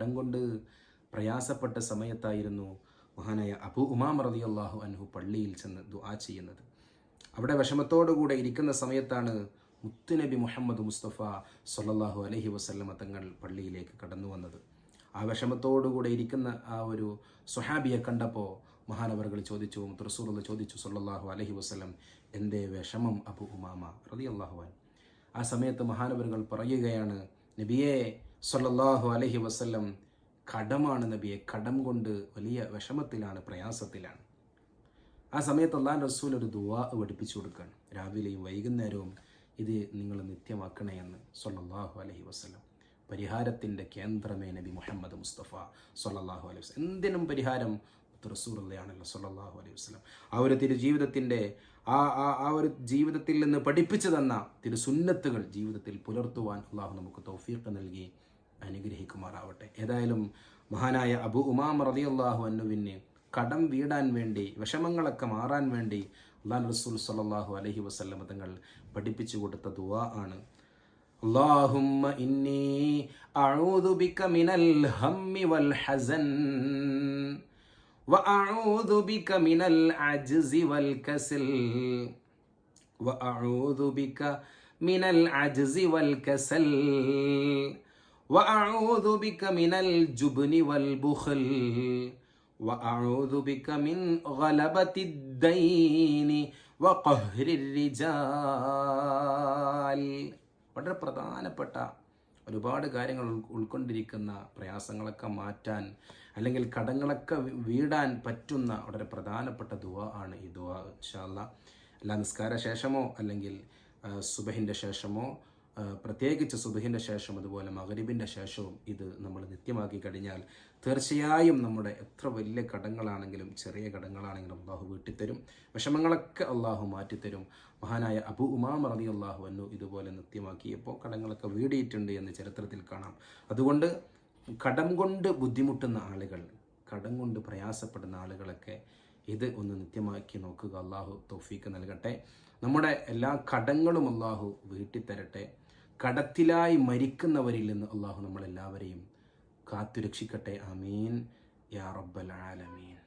കടം കൊണ്ട് പ്രയാസപ്പെട്ട സമയത്തായിരുന്നു മഹാനായ അബു ഉമാം റതി അള്ളാഹു അൻഹു പള്ളിയിൽ ചെന്ന് ദുആ ചെയ്യുന്നത്. അവിടെ വിഷമത്തോടുകൂടെ ഇരിക്കുന്ന സമയത്താണ് മുത്തുനബി മുഹമ്മദ് മുസ്തഫ സൊല്ലാഹു അലഹി വസല്ലമ തങ്ങൾ പള്ളിയിലേക്ക് കടന്നു വന്നത്. ആ വിഷമത്തോടുകൂടെ ഇരിക്കുന്ന ആ ഒരു സുഹാബിയെ കണ്ടപ്പോൾ മഹാനവറുകൾ ചോദിച്ചു റസൂലുള്ള ചോദിച്ചു സൊല്ലാഹു അലഹി വസല്ലം എന്തേ വിഷമം അബു ഉമാമ? റതി അള്ളാഹുവാൻ ആ സമയത്ത് മഹാനവറുകൾ പറയുകയാണ് നബിയെ സൊല്ലാഹു അലഹി വസല്ലം കടമാണ് നബിയെ കടം കൊണ്ട് വലിയ വിഷമത്തിലാണ് പ്രയാസത്തിലാണ്. ആ സമയത്ത് അള്ളാൻ റസൂൽ ഒരു ദുവാ പഠിപ്പിച്ചു കൊടുക്കുകയാണ്. രാവിലെയും വൈകുന്നേരവും ഇത് നിങ്ങൾ നിത്യമാക്കണേ എന്ന് സല്ലല്ലാഹു അലൈഹി വസല്ലം. പരിഹാരത്തിന്റെ കേന്ദ്രമേ നബി മുഹമ്മദ് മുസ്തഫ സൊല്ലാഹു അലൈഹി വസ്ലം എന്തിനും പരിഹാരം റസൂറുള്ളയാണല്ലോ സല്ലല്ലാഹു അലൈഹി വസല്ലം ആ ഒരു തിരു ജീവിതത്തിൻ്റെ ആ ആ ആ ഒരു ജീവിതത്തിൽ നിന്ന് പഠിപ്പിച്ചു തന്ന തിരു സുന്നത്തുകൾ ജീവിതത്തിൽ പുലർത്തുവാൻ അള്ളാഹു നമുക്ക് തൗഫീഖ് നൽകി അനുഗ്രഹിക്കുമാറാവട്ടെ ഏതായാലും മഹാനായ അബു ഉമാം റളിയല്ലാഹു അന്നുവിന് കടം വീടാൻ വേണ്ടി വിഷമങ്ങളൊക്കെ മാറാൻ വേണ്ടി അള്ളാഹ് റസൂൽ സല്ലല്ലാഹു അലൈഹി വസല്ലം തങ്ങൾ പഠിപ്പിച്ചു കൊടുത്ത ദുആ ആണ് اللهم إني أعوذ بك من الهم والحزن وأعوذ بك من العجز والكسل وأعوذ بك من العجز والكسل وأعوذ بك من الجبن والبخل وأعوذ بك من غلبة الدين وقهر الرجال വളരെ പ്രധാനപ്പെട്ട ഒരുപാട് കാര്യങ്ങൾ ഉൾക്കൊണ്ടിരിക്കുന്ന പ്രയാസങ്ങളൊക്കെ മാറ്റാൻ അല്ലെങ്കിൽ കടങ്ങളൊക്കെ വീടാൻ പറ്റുന്ന വളരെ പ്രധാനപ്പെട്ട ദുവ ആണ് ഈ ദുവ ഇൻഷാല്ല അല്ല നിസ്കാര ശേഷമോ അല്ലെങ്കിൽ സുബഹിന്റെ ശേഷമോ പ്രത്യേകിച്ച് സുബഹിന്റെ ശേഷം അതുപോലെ മകരിബിന്റെ ശേഷവും ഇത് നമ്മൾ നിത്യമാക്കി കഴിഞ്ഞാൽ തീർച്ചയായും നമ്മുടെ എത്ര വലിയ കടങ്ങളാണെങ്കിലും ചെറിയ കടങ്ങളാണെങ്കിലും അള്ളാഹു വീട്ടിത്തരും. വിഷമങ്ങളൊക്കെ അള്ളാഹു മാറ്റിത്തരും. മഹാനായ അബു ഉമാം റതി അള്ളാഹു എന്നു ഇതുപോലെ നിത്യമാക്കിയപ്പോൾ കടങ്ങളൊക്കെ വീടിയിട്ടുണ്ട് എന്ന് ചരിത്രത്തിൽ കാണാം. അതുകൊണ്ട് കടം കൊണ്ട് ബുദ്ധിമുട്ടുന്ന ആളുകൾ കടം കൊണ്ട് പ്രയാസപ്പെടുന്ന ആളുകളൊക്കെ ഇത് ഒന്ന് നിത്യമാക്കി നോക്കുക. അള്ളാഹു തൗഫീക്ക് നൽകട്ടെ. നമ്മുടെ എല്ലാ കടങ്ങളും അള്ളാഹു വീട്ടിത്തരട്ടെ. കടത്തിലായി മരിക്കുന്നവരിൽ നിന്ന് അള്ളാഹു നമ്മളെല്ലാവരെയും കാത്തുരക്ഷിക്കട്ടെ. അമീൻ യാ റബ്ബൽ ആലമീൻ.